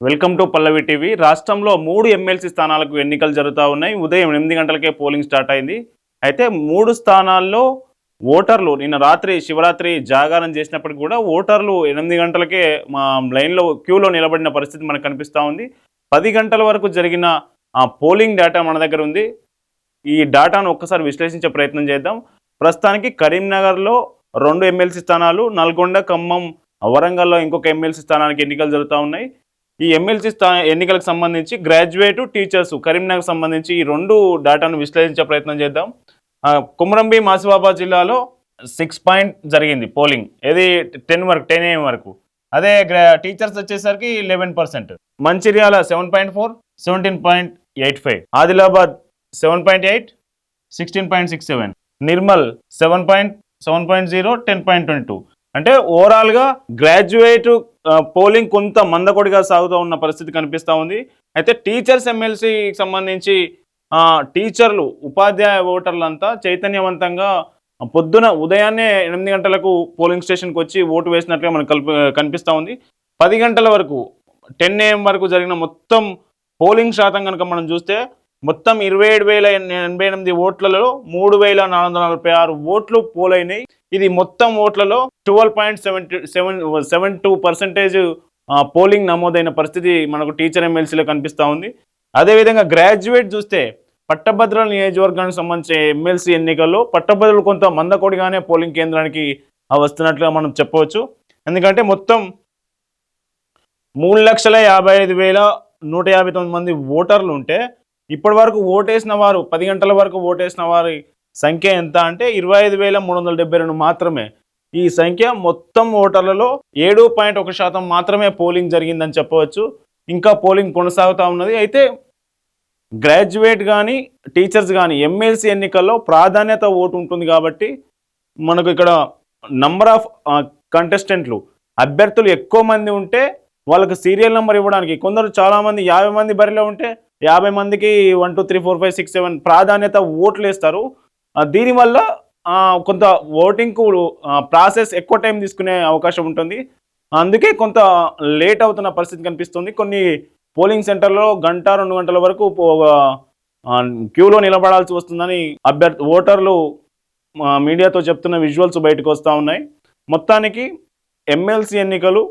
Welcome to Pallavi TV. రాష్ట్రంలో మూడు MLC స్థానాలకు ఎన్నికలు జరుగుతూ ఉన్నాయి. ఉదయం ఎనిమిది గంటలకే పోలింగ్ స్టార్ట్ అయింది. అయితే మూడు స్థానాల్లో ఓటర్లు నిన్న రాత్రి శివరాత్రి జాగారం చేసినప్పటికీ కూడా ఓటర్లు ఎనిమిది గంటలకే మా లైన్లో క్యూలో నిలబడిన పరిస్థితి మనకు కనిపిస్తూ ఉంది. పది గంటల వరకు జరిగిన ఆ పోలింగ్ డేటా మన దగ్గర ఉంది. ఈ డేటాను ఒక్కసారి విశ్లేషించే ప్రయత్నం చేద్దాం. ప్రస్తుతానికి కరీంనగర్లో రెండు ఎమ్మెల్సీ స్థానాలు నల్గొండ ఖమ్మం వరంగల్లో ఇంకొక ఎమ్మెల్సీ స్థానానికి ఎన్నికలు జరుగుతూ ఉన్నాయి. ఈ ఎమ్మెల్సీ స్థా ఎన్నికలకు సంబంధించి గ్రాడ్యుయేట్ టీచర్స్ కరీంనగర్ సంబంధించి ఈ రెండు డేటాను విశ్లేషించే ప్రయత్నం చేద్దాం. కుమరంబి కుమ్రంభీ మాసిబాబాద్ జిల్లాలో సిక్స్ పాయింట్ జరిగింది పోలింగ్ ఏది? టెన్ వరకు టెన్ ఏఎం వరకు. అదే గ్రా టీచర్స్ వచ్చేసరికి eleven percent Mancherial seven point four seventeen point eight five Adilabad seven point eight sixteen point six seven Nirmal seven point seven point zero ten point twenty two అంటే ఓవరాల్గా graduate polling కొంత మందకొడిగా సాగుతూ ఉన్న పరిస్థితి కనిపిస్తూ ఉంది. అయితే టీచర్స్ ఎమ్మెల్సీకి సంబంధించి టీచర్లు ఉపాధ్యాయ ఓటర్లంతా చైతన్యవంతంగా పొద్దున ఉదయాన్నే ఎనిమిది గంటలకు పోలింగ్ స్టేషన్కి వచ్చి ఓటు వేసినట్లుగా మనకు కల్ప కనిపిస్తూ ఉంది. పది గంటల వరకు టెన్ ఏఎం వరకు జరిగిన మొత్తం పోలింగ్ శాతం కనుక మనం చూస్తే మొత్తం ఇరవై ఏడు వేల ఎనభై ఎనిమిది ఓట్లలో మూడు వేల నాలుగు వందల నలభై ఆరు ఓట్లు పోలైనాయి. ఇది మొత్తం ఓట్లలో twelve point seven seven seven two percentage polling నమోదైన పరిస్థితి మనకు టీచర్ ఎమ్మెల్సీలో కనిపిస్తూ ఉంది. అదేవిధంగా గ్రాడ్యుయేట్ చూస్తే పట్టభద్రుల నియోజకవర్గానికి సంబంధించిన ఎమ్మెల్సీ ఎన్నికల్లో పట్టభద్రులు కొంత మందకొడిగానే పోలింగ్ కేంద్రానికి వస్తున్నట్లుగా మనం చెప్పవచ్చు. ఎందుకంటే మొత్తం మూడు లక్షల యాభై ఐదు వేల నూట యాభై తొమ్మిది మంది ఓటర్లు ఉంటే ఇప్పటి వరకు ఓటేసిన వారు పది గంటల వరకు ఓటేసిన వారి సంఖ్య ఎంత అంటే ఇరవై ఐదు వేల మూడు వందల డెబ్బై రెండు మాత్రమే. ఈ సంఖ్య మొత్తం ఓటర్లలో ఏడు పాయింట్ ఒక శాతం మాత్రమే పోలింగ్ జరిగిందని చెప్పవచ్చు. ఇంకా పోలింగ్ కొనసాగుతూ ఉన్నది. అయితే గ్రాడ్యుయేట్ కానీ టీచర్స్ కానీ ఎమ్మెల్సీ ఎన్నికల్లో ప్రాధాన్యత ఓటు ఉంటుంది కాబట్టి మనకు ఇక్కడ నంబర్ ఆఫ్ కంటెస్టెంట్లు అభ్యర్థులు ఎక్కువ మంది ఉంటే వాళ్ళకి సీరియల్ నెంబర్ ఇవ్వడానికి కొందరు చాలామంది యాభై మంది బరిలో ఉంటే యాభై మందికి one two three four five six seven ప్రాధాన్యత ఓట్లు వేస్తారు దీనివల్ల కొంత ఓటింగ్కు ప్రాసెస్ ఎక్కువ టైం తీసుకునే అవకాశం ఉంటుంది. అందుకే కొంత లేట్ అవుతున్న పరిస్థితి కనిపిస్తుంది. కొన్ని పోలింగ్ సెంటర్లో గంట రెండు గంటల వరకు క్యూలో నిలబడాల్సి వస్తుందని అభ్యర్థి ఓటర్లు మీడియాతో చెప్తున్న విజువల్స్ బయటకు వస్తూ ఉన్నాయి. మొత్తానికి ఎమ్మెల్సీ ఎన్నికలు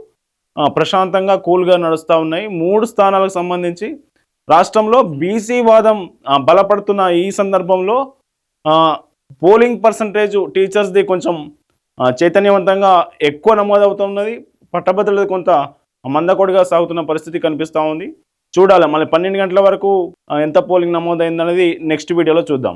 ప్రశాంతంగా కూల్గా నడుస్తూ ఉన్నాయి. మూడు స్థానాలకు సంబంధించి రాష్ట్రంలో బీసీ వాదం బలపడుతున్న ఈ సందర్భంలో పోలింగ్ పర్సంటేజ్ టీచర్స్ది కొంచెం చైతన్యవంతంగా ఎక్కువ నమోదవుతున్నది. పట్టభద్రులది కొంత మందకొడిగా సాగుతున్న పరిస్థితి కనిపిస్తూ ఉంది. చూడాలి మళ్ళీ పన్నెండు గంటల వరకు ఎంత పోలింగ్ నమోదైందనేది నెక్స్ట్ వీడియోలో చూద్దాం.